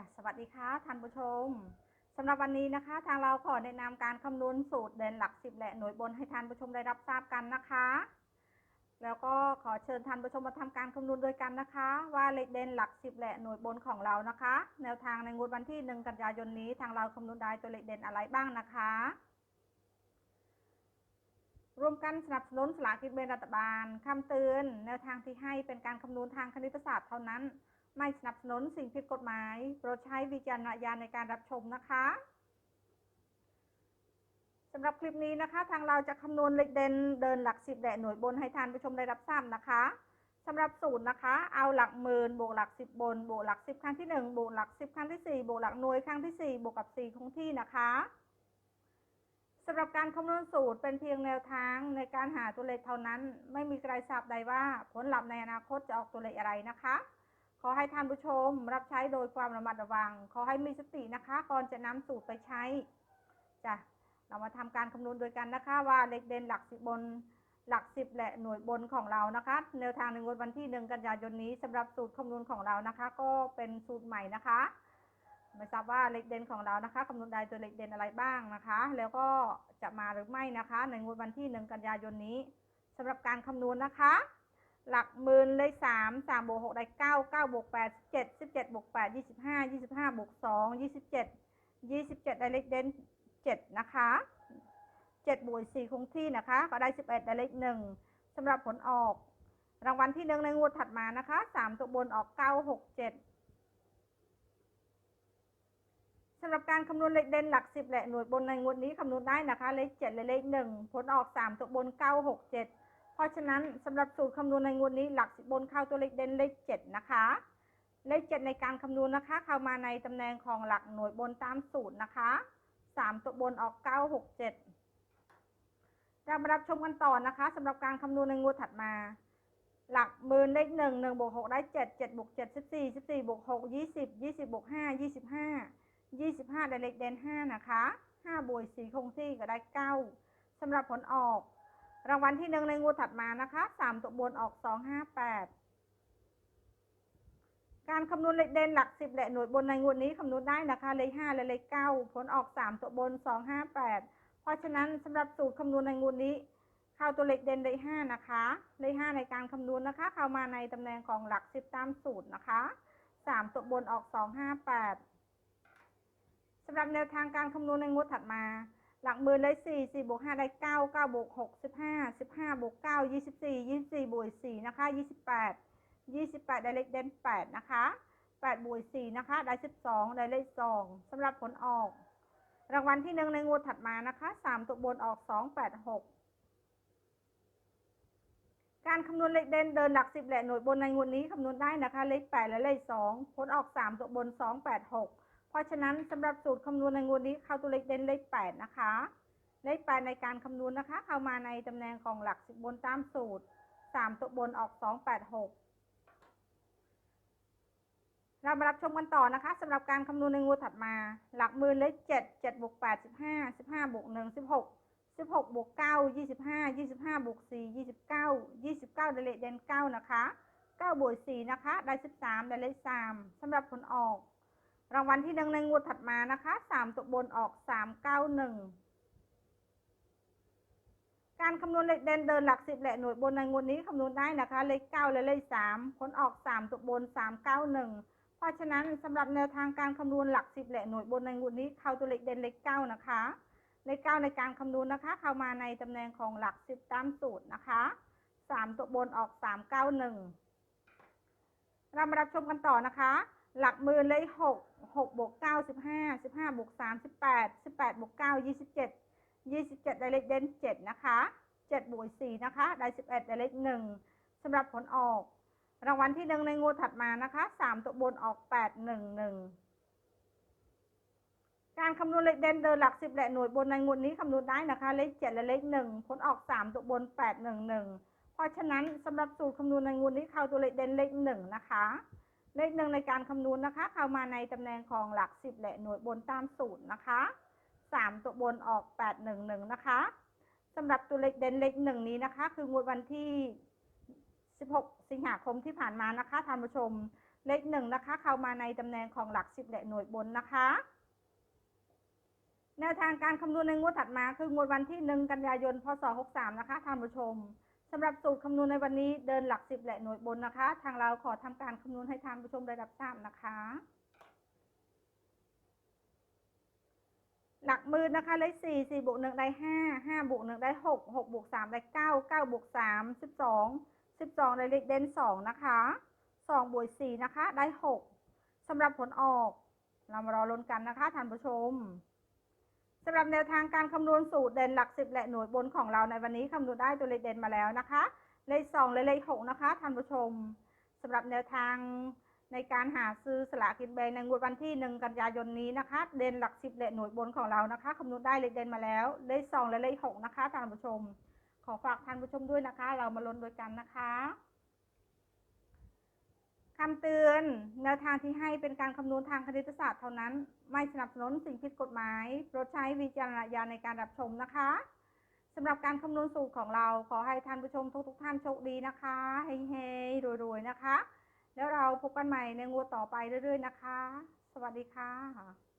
จ้ะสวัสดีค่ะท่านผู้ชมสำหรับวันนี้นะคะ ทางเราขอแนะนำการคำนวณสูตรเด่นหลักสิบและหน่วยบนให้ท่านผู้ชมได้รับทราบกันนะคะ แล้วก็ขอเชิญท่านผู้ชมมาทำการคำนวณด้วยกันนะคะ ว่าเลขเด่นหลักสิบและหน่วยบนของเรานะคะ แนวทางในงวดวันที่หนึ่งกันยายนนี้ทางเราคำนวณได้ตัวเลขเด่นอะไรบ้างนะคะรวมกันสนับสนุนสลากกินแบ่งรัฐบาลคำเตือนแนวทางที่ให้เป็นการคำนวณทางคณิตศาสตร์เท่านั้น ไม่สนับสนุนสิ่งผิดกฎหมาย โปรดใช้วิจารณญาณในการรับชมนะคะสำหรับคลิปนี้นะคะ ทางเราจะคำนวณเลขเด่นเดินหลักสิบและหน่วยบนให้ท่านผู้ชมได้รับทราบนะคะสำหรับสูตรนะคะ เอาหลักหมื่นบวกหลักสิบบนบวกหลักสิบครั้งที่หนึ่งบวกหลักสิบครั้งที่สี่บวกหลักหน่วยครั้งที่สี่บวกกับสี่คงที่นะคะสำหรับการคำนวณสูตรเป็นเพียงแนวทางในการหาตัวเลขเท่านั้น ไม่มีใครทราบใดว่าผลลัพธ์ในอนาคตจะออกตัวเลขอะไรนะคะ ขอให้ท่านผู้ชมรับใช้โดยความระมัดระวัง ขอให้มีสตินะคะ ก่อนจะนำสูตรไปใช้จ้ะเรามาทำการคำนวณโดยกันนะคะ ว่าเลขเด่นหลักสิบบนหลักสิบและหน่วยบนของเรานะคะแนวทางในงวดวันที่หนึ่งกันยายนนี้สำหรับสูตรคำนวณของเรานะคะ ก็เป็นสูตรใหม่นะคะไม่ทราบว่าเลขเด่นของเรานะคะคำนวณได้ตัวเลขเด่นอะไรบ้างนะคะ แล้วก็จะมาหรือไม่นะคะ ในงวดวันที่หนึ่งกันยายนนี้สำหรับการคำนวณนะคะ หลักหมื่นเลขสามสามบวกหกได้เก้าเก้าบวกแปดสิบเจ็ดสิบเจ็ดบวกแปดยี่สิบห้ายี่สิบห้าบวกสองยี่สิบเจ็ดยี่สิบเจ็ดได้เลขเด่นเจ็ดนะคะเจ็ดบวกสี่คงที่นะคะ ก็ได้สิบเอ็ดได้เลขหนึ่งสำหรับผลออก รางวัลที่หนึ่งในงวดถัดมานะคะสามตัวบนออกเก้าหกเจ็ดสำหรับการคำนวณเลขเด่นหลักสิบและหน่วยบนในงวดนี้คำนวณได้นะคะ เลขเจ็ดและเลขหนึ่งผลออกสามตัวบนเก้าหกเจ็ด ราะฉะนั้นสำหรับสูตรคำนวณในงวดนี้หลักสิบบนเข้าตัวเลขเด่นเลขเจ็ดนะคะ เลขเจ็ดในการคำนวณนะคะ เข้ามาในตำแหน่งของหลักหน่วยบนตามสูตรนะคะสามตัวบนออกเก้าหกเจ็ดเรามารับชมกันต่อนะคะสำหรับการคำนวณในงวดถัดมา หลักหมื่นเลขหนึ่งหนึ่งบวกหกได้เจ็ดเจ็ดบวกเจ็ดสิบสี่สิบสี่บวกหกยี่สิบยี่สิบบวกห้ายี่สิบห้ายี่สิบห้าได้เลขเด่นห้านะคะห้าบวกสี่คงที่ก็ได้เก้าสำหรับผลออก รางวัลที่หนึ่งในงวดถัดมานะคะสามตัวบนออกสองห้าแปดการคำนวณเลขเด่นหลักสิบและหน่วยบนในงวดนี้คำนวณได้นะคะเลขห้าและเลขเก้าผลออกสามตัวบนสองห้าแปดเพราะฉะนั้นสำหรับสูตรคำนวณในงวดนี้เข้าตัวเลขเด่นเลขห้านะคะ เลขห้าในการคำนวณนะคะ เข้ามาในตำแหน่งของหลักสิบตามสูตรนะคะสามตัวบนออกสองห้าแปดสำหรับแนวทางการคำนวณในงวดถัดมา หลักหมื่นได้สี่สี่บวกห้าได้เก้าเก้าบวกหกสิบห้าสิบห้าบวกเก้ายี่สิบสี่ยี่สิบสี่บวกสี่นะคะยี่สิบแปดยี่สิบแปดได้เลขเด่นแปดนะคะแปดบวกสี่นะคะ ได้สิบสองได้เลขสองสำหรับผลออก รางวัลที่หนึ่งในงวดถัดมานะคะสามตัวบนออกสองแปดหกการคำนวณเลขเด่นเดินหลักสิบแหละหน่วยบนในงวดนี้คำนวณได้นะคะ เลขแปดและเลขสองผลออกสามตัวบนสองแปดหก เพราะฉะนั้นสำหรับสูตรคำนวณในงวดนี้เข้าตัวเลขเด่นเลขแปดนะคะ เลขแปดในการคำนวณนะคะ เข้ามาในตำแหน่งของหลักสิบบนตามสูตรสามตัวบนออกสองแปดหกเรามารับชมกันต่อนะคะสำหรับการคำนวณในงวดถัดมา หลักหมื่นเลขเจ็ดเจ็ดบวกแปดสิบห้าสิบห้าบวกหนึ่งสิบหกสิบหกบวกเก้ายี่สิบห้ายี่สิบห้าบวกสี่ยี่สิบเก้ายี่สิบเก้าได้เลขเด่นเก้านะคะเก้าบวกสี่นะคะ ได้สิบสามได้เลขสามสำหรับผลออก รางวัลที่หนึ่งในงวดถัดมานะคะสามตัวบนออกสามเก้าหนึ่งการคำนวณเลขเด่นเดินหลักสิบและหน่วยบนในงวดนี้คำนวณได้นะคะ เลขเก้าและเลขสามผลออกสามตัวบนสามเก้าหนึ่งเพราะฉะนั้นสำหรับแนวทางการคำนวณหลักสิบและหน่วยบนในงวดนี้เข้าตัวเลขเด่นเลขเก้านะคะเลขเก้าในการคำนวณนะคะ เข้ามาในตำแหน่งของหลักสิบตามสูตรนะคะสามตัวบนออกสามเก้าหนึ่งเรามารับชมกันต่อนะคะ หลักหมื่นเลขหกหกบวกเก้าสิบห้าสิบห้าบวกสามสิบแปดสิบแปดบวกเก้ายี่สิบเจ็ดยี่สิบเจ็ดได้เลขเด่นเจ็ดนะคะเจ็ดบวกสี่นะคะได้สิบเอ็ดได้เลขหนึ่งสำหรับผลออก รางวัลที่หนึ่งในงวดถัดมานะคะสามตัวบนออกแปดหนึ่งหนึ่งการคำนวณเลขเด่นเดินหลักสิบและหน่วยบนในงวดนี้คำนวณได้นะคะ เลขเจ็ดและเลขหนึ่งผลออกสามตัวบนแปดหนึ่งหนึ่งเพราะฉะนั้นสำหรับสูตรคำนวณในงวดนี้เข้าตัวเลขเด่นเลขหนึ่งนะคะ เลขหนึ่งในการคำนวณนะคะ เข้ามาในตำแหน่งของหลักสิบและหน่วยบนตามสูตรนะคะสามตัวบนออกแปดหนึ่งหนึ่งนะคะสำหรับตัวเลขเด่นเลขหนึ่งนี้นะคะ คืองวดวันที่16สิงหาคมที่ผ่านมานะคะท่านผู้ชมเลขหนึ่งนะคะ เข้ามาในตำแหน่งของหลักสิบและหน่วยบนนะคะแนวทางการคำนวณในงวดถัดมาคืองวดวันที่1กันยายนพศ63นะคะท่านผู้ชม สำหรับสูตรคำนวณในวันนี้เดินหลักสิบและหน่วยบนนะคะ ทางเราขอทำการคำนวณให้ท่านผู้ชมได้รับทราบนะคะ หลักหมื่นนะคะเลขสี่สี่บวกหนึ่งได้ห้าห้าบวกหนึ่งได้หกหกบวกสามได้เก้าเก้าบวกสามสิบสองสิบสองได้เลขเด่นสองนะคะสองบวกสี่นะคะได้หกสำหรับผลออก เรามารอลุ้นกันนะคะท่านผู้ชม สำหรับแนวทางการคำนวณสูตรเด่นหลักสิบและหน่วยบนของเราในวันนี้คำนวณได้ตัวเลขเด่นมาแล้วนะคะ เลขสองและเลขหกนะคะท่านผู้ชมสำหรับแนวทางในการหาซื้อสลากกินแบ่งในงวดวันที่หนึ่งกันยายนนี้นะคะ เด่นหลักสิบและหน่วยบนของเรานะคะคำนวณได้เลขเด่นมาแล้วเลขสองและเลขหกนะคะท่านผู้ชม ขอฝากท่านผู้ชมด้วยนะคะ เรามาลุ้นด้วยกันนะคะ คำเตือนแนวทางที่ให้เป็นการคำนวณทางคณิตศาสตร์เท่านั้น ไม่สนับสนุนสิ่งผิดกฎหมายโปรดใช้วิจารณญาณในการรับชมนะคะสำหรับการคำนวณสูตรของเราขอให้ท่านผู้ชมทุกๆท่านโชคดีนะคะเฮงๆรวยๆนะคะ แล้วเราพบกันใหม่ในงวดต่อไปเรื่อยๆนะคะ สวัสดีค่ะ